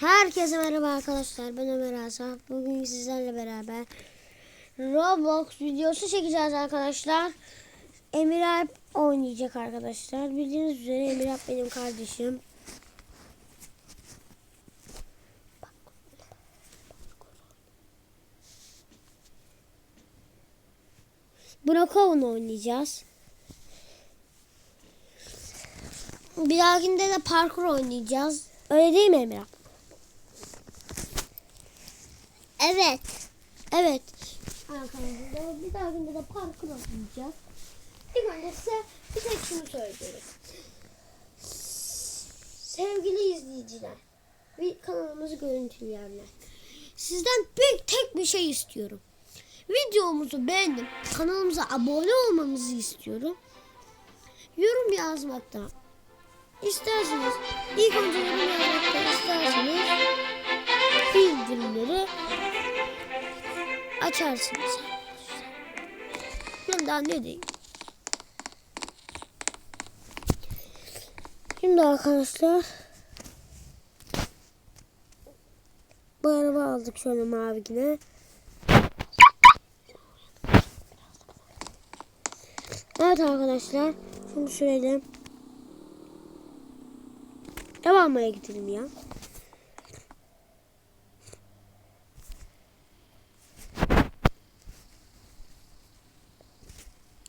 Herkese merhaba arkadaşlar. Ben Ömer Asaf. Bugün sizlerle beraber Roblox videosu çekeceğiz arkadaşlar. Emir Alp oynayacak arkadaşlar. Bildiğiniz üzere Emir Alp benim kardeşim. Brokov'un oynayacağız. Bir dahakinde de parkur oynayacağız. Öyle değil mi Emir Alp? Evet. Evet. Arkadaşlar bir dahakinde de parkur oynayacağız. İlk önce size bir tek şunu söylüyorum. Sevgili izleyiciler ve kanalımızı görüntüleyenler. Sizden bir tek bir şey istiyorum. Videomuzu beğenip kanalımıza abone olmanızı istiyorum. Yorum yazmakta isterseniz ilk önce yorum yazmakta isterseniz bildirimleri açarsınız. Ben daha ne diyeyim? Şimdi arkadaşlar bu araba aldık şöyle mavi yine. Evet arkadaşlar sürelim. Ev almaya gidelim ya.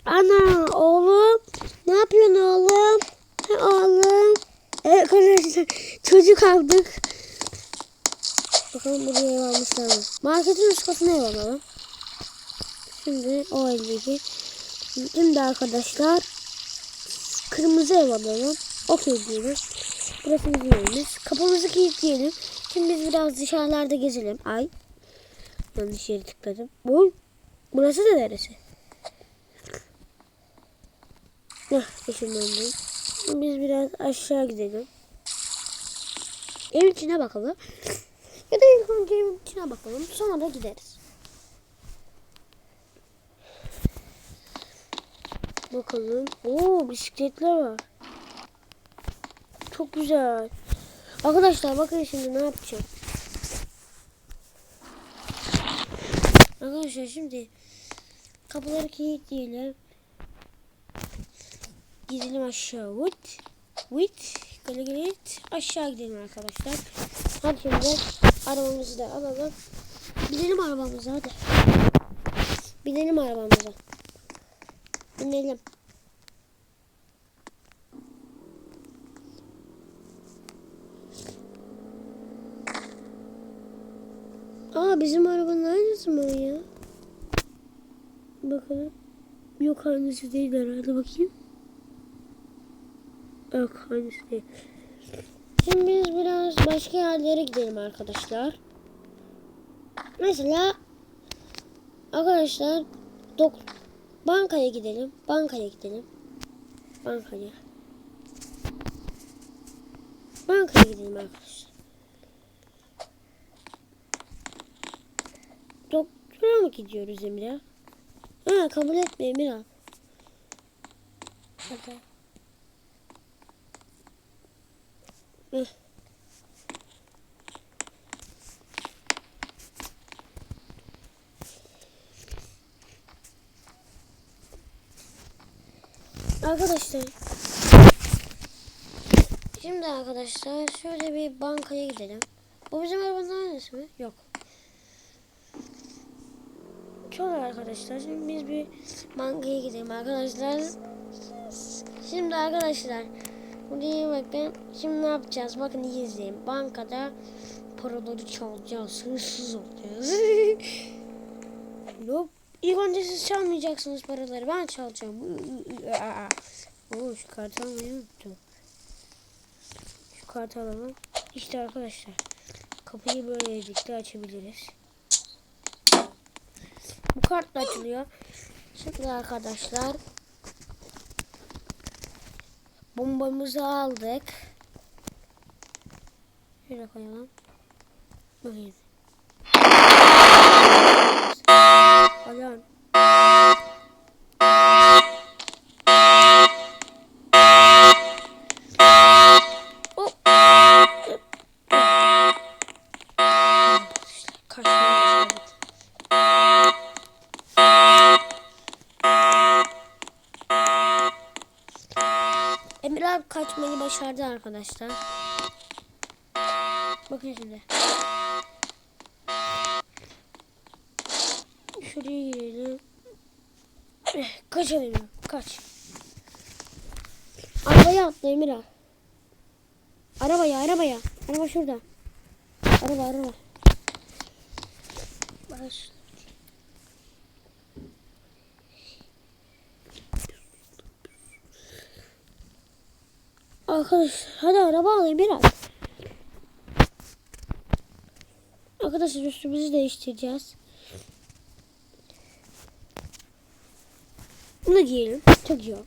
Ana oğlum ne yapıyorsun oğlum? Ha, oğlum. Evet arkadaşlar çocuk aldık. Bakalım buraya ev almışlar mı? Marketin üst katına ev alalım. Şimdi o eldeki. Şimdi arkadaşlar kırmızı ev alalım. Okey diyoruz. Burası bizim evimiz. Kapımızı kilitleyelim. Şimdi biz biraz dışarılarda gezelim. Ay. Yanlış yere tıkladım. Bu, burası da neresi? Heh, ışınlandım. Biz biraz aşağı gidelim. Evin içine bakalım. Ya da ilk önce evin içine bakalım. Sonra da gideriz. Bakalım. Oo bisikletler var. Çok güzel. Arkadaşlar bakın şimdi ne yapacağım. Arkadaşlar şimdi kapıları kilitleyelim. Gidelim aşağı. Vıt. Vıt. Gele git. Aşağı gidelim arkadaşlar. Hadi şimdi arabamızı da alalım. Binelim arabamıza hadi. Binelim arabamıza. Binelim. Aa bizim arabanın aynısı mı ya? Bakalım. Yok aynısı değil herhalde bakayım. Yok aynısı değil. Şimdi biz biraz başka yerlere gidelim arkadaşlar. Mesela arkadaşlar dok bankaya gidelim. Bankaya gidelim. Bankaya. Bankaya gidelim arkadaşlar. Doktora mı gidiyoruz Emre? Ha kabul etme Emre. Hadi. Heh. Arkadaşlar Şimdi arkadaşlar şöyle bir bankaya gidelim. Bu bizim arabanın aynısı mı? Yok. Çok arkadaşlar. Şimdi biz bir bankaya gidelim arkadaşlar. Şimdi arkadaşlar buraya bakın. Şimdi ne yapacağız? Bakın izleyin. Bankada paraları çalacağız. Hırsız olacağız. Yok. İlk önce siz çalmayacaksınız paraları. Ben çalacağım. Oo, şu kartı almayı unuttum. Şu kartı alalım. İşte arkadaşlar. Kapıyı böylelikle açabiliriz. Bu kart da açılıyor. Şimdi arkadaşlar bombamızı aldık. Şöyle koyalım. Bakayım. Alarm. Kaçmayı başardı arkadaşlar. Bakın şimdi. Şuraya girelim. Eh, Kaç Emir abi, kaç. Arabaya atla Emir abi. Arabaya arabaya. Araba şurada. Araba araba. Baş. Arkadaşlar hadi araba alayım biraz. Arkadaşlar üstümüzü değiştireceğiz. Bunu giyelim. Çok iyi oldu.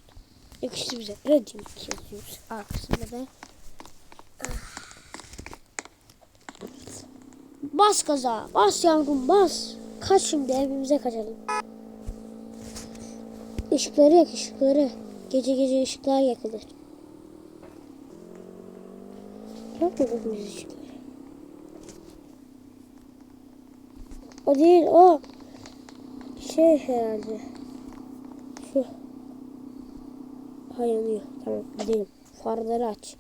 Yakıştı bize. Redim yazıyoruz. Arkasında da. Bas gaza. Bas yavrum bas. Kaç şimdi evimize kaçalım. Işıkları yak ışıkları. Gece gece ışıklar yakılır. O değil o. Şey herhalde. Şu. Ha yanıyor. Tamam gidelim. Farları aç.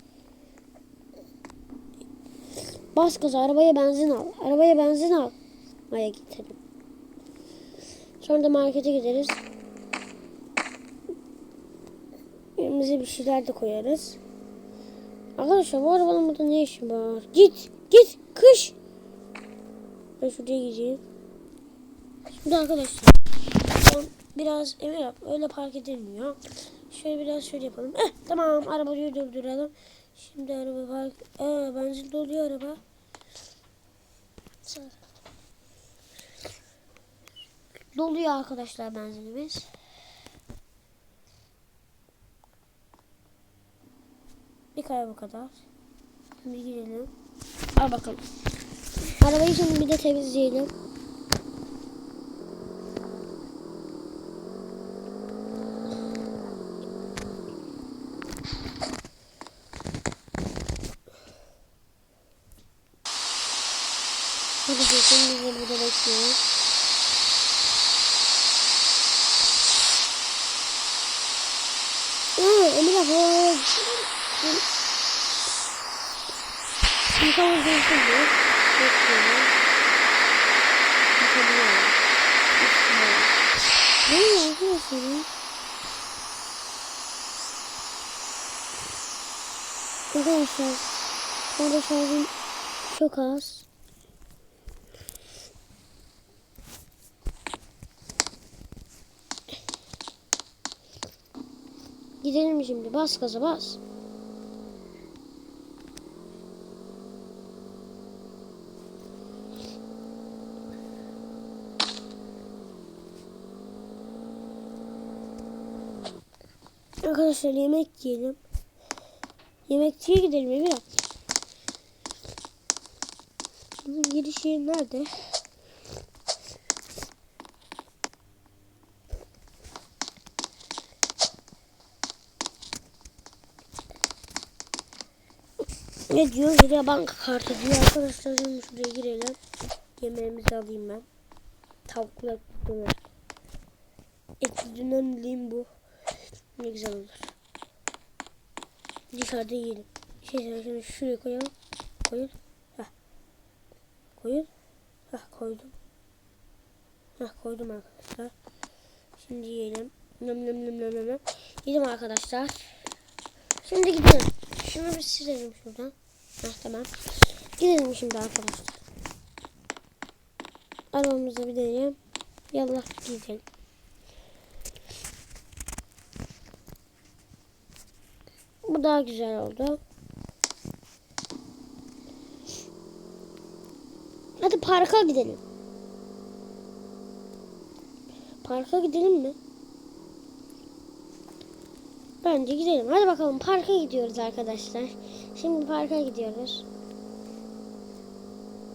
Bas gaza arabaya benzin al. Arabaya benzin al. Maya gidelim. Sonra da markete gideriz. Elimize bir şeyler de koyarız. Arkadaşlar bu arabanın burada ne işi var? Git git kış. Ben şuraya gideyim. Şimdi arkadaşlar biraz emir yap. Öyle park edilmiyor. Şöyle biraz şöyle yapalım. Eh, tamam arabayı durduralım. Şimdi araba park. Aa, benzin doluyor araba. Doluyor arkadaşlar benzinimiz. Kare bu kadar. Şimdi gidelim. Al bakalım. Arabayı şimdi bir de temizleyelim. Hadi geçelim biz de burada bekliyoruz. Aa, Emine bak. Yıkamız geçildi. Bekliyorum. Yıkamıyorum. Yıkamıyorum. Ne oluyor arkadaşlar? ya? Arkadaşlar. Orada şarjım çok az. Gidelim şimdi. Bas gaza bas. Arkadaşlar yemek yiyelim. Yemekçiye gidelim Emir Bunun giriş nerede? Ne diyor? Şuraya banka kartı diyor. Arkadaşlar şimdi şuraya girelim. Yemeğimizi alayım ben. Tavuklar döner. Etli dönerliyim bu. Ne güzel olur. Dışarıda yiyelim. Şey şimdi şuraya koyalım. Koyun. Heh. Koyun. Heh koydum. Heh koydum arkadaşlar. Şimdi yiyelim. Nöm nöm nöm nöm nöm. Yiyelim arkadaşlar. Şimdi gidelim. Şunu bir silelim şuradan. Heh tamam. Gidelim şimdi arkadaşlar. Arabamıza binelim. Yallah gidelim. Daha güzel oldu. Hadi parka gidelim. Parka gidelim mi? Bence gidelim. Hadi bakalım parka gidiyoruz arkadaşlar. Şimdi parka gidiyoruz.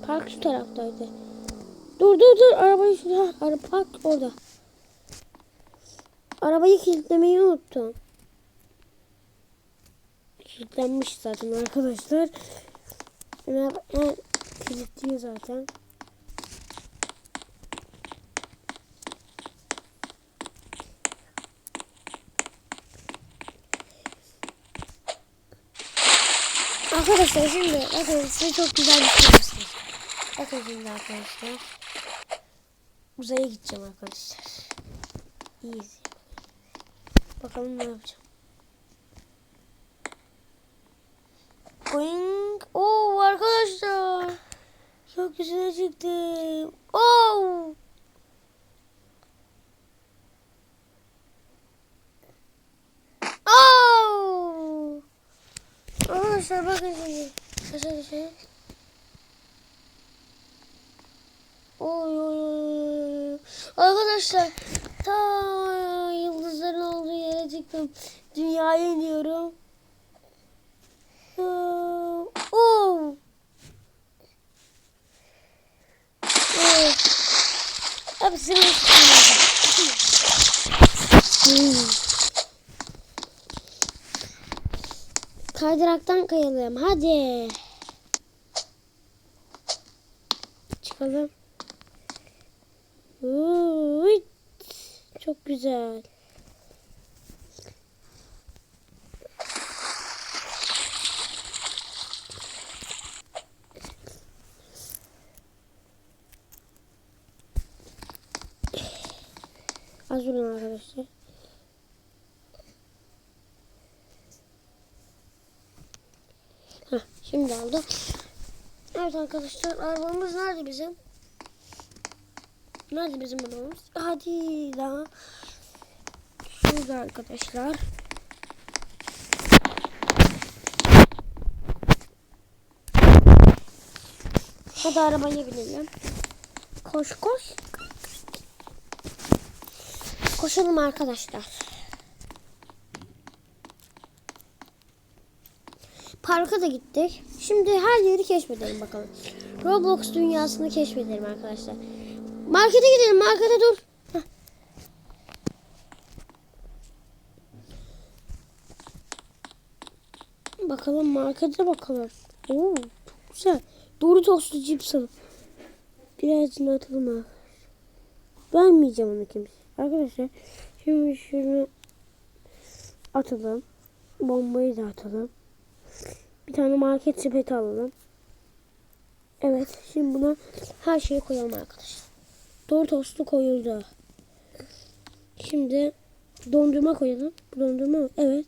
Park şu taraftaydı. Dur dur dur arabayı. Araba park orada. Arabayı kilitlemeyi unuttum kilitlenmiş zaten arkadaşlar. Ömer yani, kilitliyor zaten. Arkadaşlar şimdi bakın size çok güzel bir şey göstereyim. Bakın şimdi arkadaşlar. Uzaya gideceğim arkadaşlar. İyi. Bakalım ne yapacağım. Boing. Oo arkadaşlar. Güzel çıktım. Oo. Oo. Arkadaşlar bakın şimdi. Düşelim. Oy oy oy. oy. Arkadaşlar ta yıldızların olduğu yere çıktım. Dünyaya iniyorum. Ee, Oo. Evet. Seni Hmm. Kaydıraktan kayalım. Hadi. Çıkalım. Uy, çok güzel. Az durun arkadaşlar. Heh, şimdi oldu. Evet arkadaşlar arabamız nerede bizim? Nerede bizim arabamız? Hadi daha. Şurada arkadaşlar. Hadi arabaya binelim. Koş koş. Koşalım arkadaşlar. Parka da gittik. Şimdi her yeri keşfedelim bakalım. Roblox dünyasını keşfedelim arkadaşlar. Markete gidelim. Markete dur. Bakalım markete bakalım. Oo, çok güzel. Doritoslu cips alalım. Birazını atalım arkadaşlar. Vermeyeceğim onu kimse. Arkadaşlar şimdi şunu atalım. Bombayı da atalım. Bir tane market sepeti alalım. Evet şimdi buna her şeyi koyalım arkadaşlar. Doritoslu koyuldu. Şimdi dondurma koyalım. Bu dondurma mı? Evet.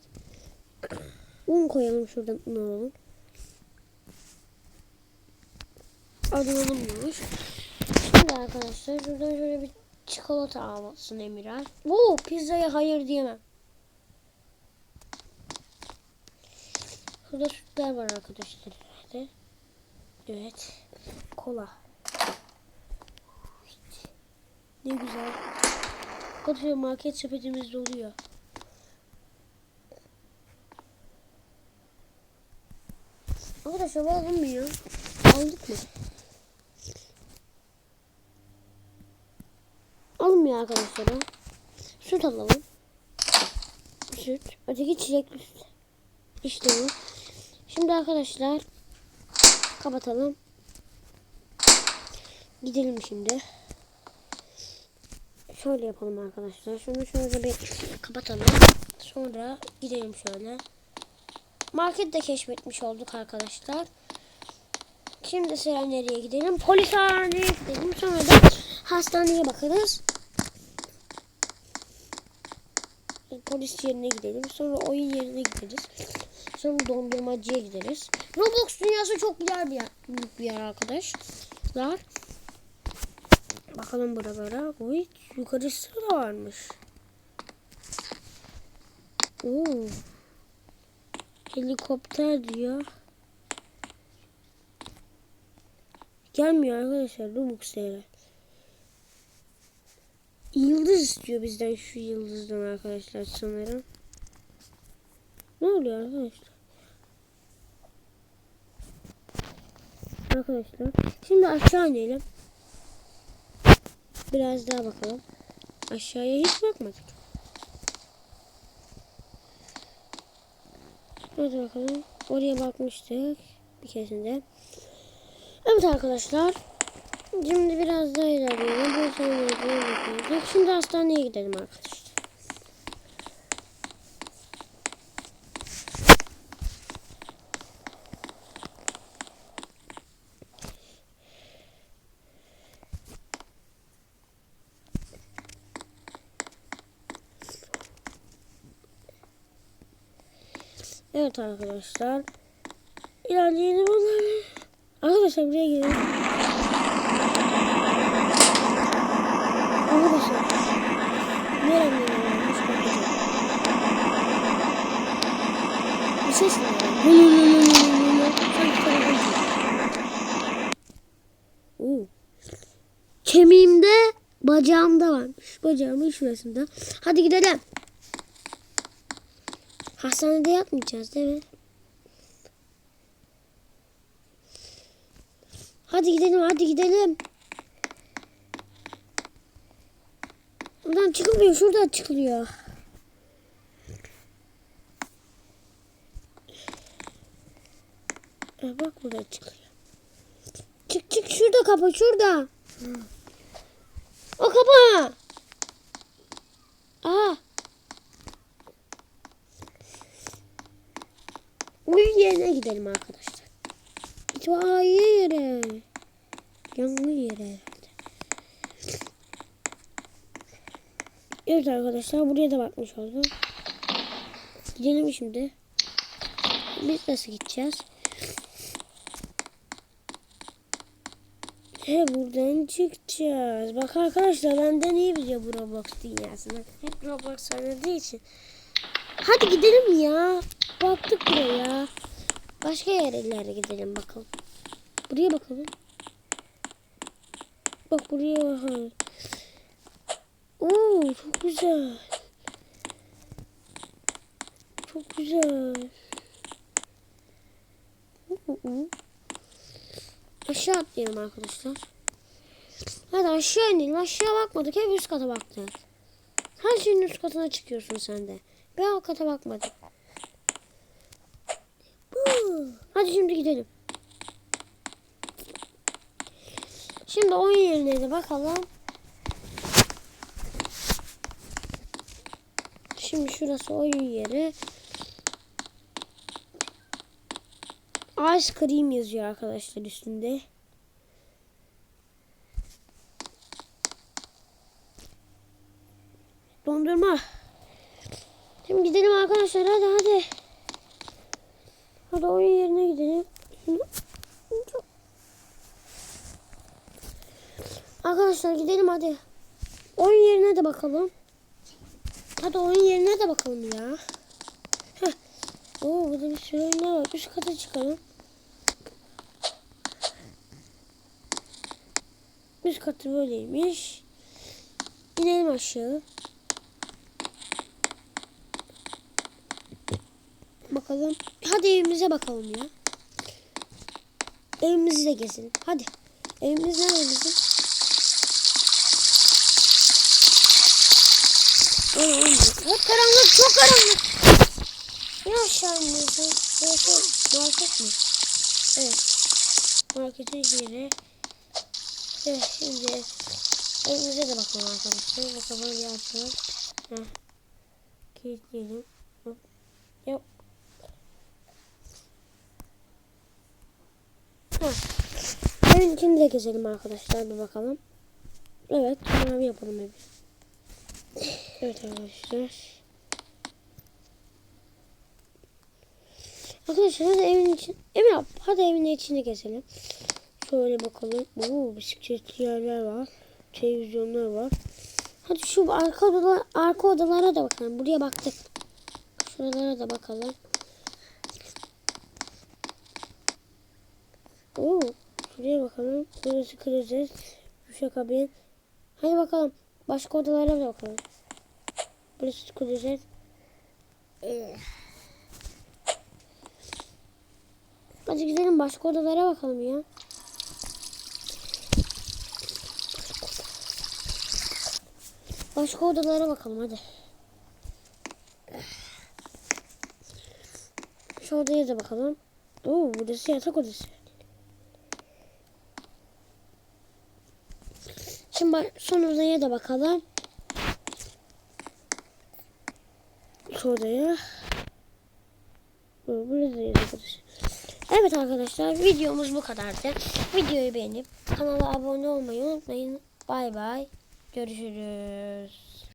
Un koyalım şuradan un alalım. Alınmış. Şimdi arkadaşlar şuradan şöyle bir çikolata alsın Emirhan. Oo pizzaya hayır diyemem. Şurada sütler var arkadaşlar. herhalde. Evet. Kola. Ne güzel. Arkadaşlar market sepetimiz doluyor. Arkadaşlar bu alınmıyor. Aldık mı? Alınmıyor arkadaşlar. Süt alalım. Süt. Öteki çilekli süt. İşte bu. Şimdi arkadaşlar kapatalım. Gidelim şimdi. Şöyle yapalım arkadaşlar. Şunu şöyle bir kapatalım. Sonra gidelim şöyle. Market de keşfetmiş olduk arkadaşlar. Şimdi sıra nereye gidelim? Polishaneye gidelim. Sonra da hastaneye bakarız. Polis yerine gidelim. Sonra oyun yerine gideriz. Sonra dondurmacıya gideriz. Roblox dünyası çok güzel bir yer, büyük bir yer arkadaşlar. Bakalım buralara. Oy, yukarısı da varmış. Oo. Helikopter diyor. Gelmiyor arkadaşlar Robux değeri. Yıldız istiyor bizden şu yıldızdan arkadaşlar sanırım. Ne oluyor arkadaşlar? Arkadaşlar şimdi aşağı inelim. Biraz daha bakalım. Aşağıya hiç bakmadık. Hadi bakalım. Oraya bakmıştık. Bir keresinde. Evet arkadaşlar. Şimdi biraz daha ilerleyelim. Bu hastaneye. Şimdi hastaneye gidelim arkadaşlar. Evet arkadaşlar. İlerleyelim onları. Arkadaşlar buraya gidelim. Bacağımda varmış. Bacağımın şurasında. Hadi gidelim. Hastanede yatmayacağız değil mi? Hadi gidelim hadi gidelim. Buradan çıkılmıyor şuradan çıkılıyor. Bak buradan çıkıyor. Çık çık şurada kapı şurada. O kapı. Aa. Oyun yerine gidelim arkadaşlar. İtfaiye yere. Yangın yere herhalde. Evet arkadaşlar buraya da bakmış oldum. Gidelim şimdi. Biz nasıl gideceğiz? He buradan çıkacağız. Bak arkadaşlar benden iyi biliyor bu Roblox dünyasını. Hep Roblox oynadığı için. Hadi gidelim ya. Baktık buraya. Başka yerlere gidelim bakalım. Buraya bakalım. Bak buraya bakalım. Oo çok güzel. Çok güzel. Hı. Aşağı atlayalım arkadaşlar. Hadi aşağı inelim. Aşağı bakmadık. Hep üst kata baktık. Her şeyin üst katına çıkıyorsun sen de. Ben alt kata bakmadım. Huu. Hadi şimdi gidelim. Şimdi oyun yerine de bakalım. Şimdi şurası oyun yeri. Ice cream yazıyor arkadaşlar üstünde. Dondurma. Şimdi gidelim arkadaşlar hadi hadi. Hadi oyun yerine gidelim. Arkadaşlar gidelim hadi. Oyun yerine de bakalım. Hadi oyun yerine de bakalım ya. Heh. Oo burada bir sürü oyunlar var. Üst kata çıkalım. Üst katı böyleymiş. İnelim aşağı. Bakalım. Hadi evimize bakalım ya. Evimizi de gezelim. Hadi. Evimiz nerede bizim? Çok karanlık, çok karanlık. Ne aşağı iniyorsun? Burası market mi? Evet. Marketin yeri. Evet şimdi evimize de bakalım arkadaşlar. Bakalım bir açalım. Heh. Kilitleyelim. Hop. Yok. Evin içini de gezelim arkadaşlar bir bakalım. Evet, mavi yapalım evi. Evet arkadaşlar. Arkadaşlar hadi evin için Emre hadi evin içini gezelim. Şöyle bakalım. Oo bisikletli yerler var. Televizyonlar var. Hadi şu arka odalar, arka odalara da bakalım. Buraya baktık. Şuralara da bakalım. Oo, şuraya bakalım. Burası klozet. Duşakabin. Hadi bakalım. Başka odalara da bakalım. Burası klozet. Ee. Hadi gidelim başka odalara bakalım ya. Başka odalara bakalım hadi. Şu odaya da bakalım. Oo burası yatak odası. Şimdi ba- son odaya da bakalım. Şu odaya. Burası yatak odası. Evet arkadaşlar videomuz bu kadardı. Videoyu beğenip kanala abone olmayı unutmayın. Bay bay. Görüşürüz.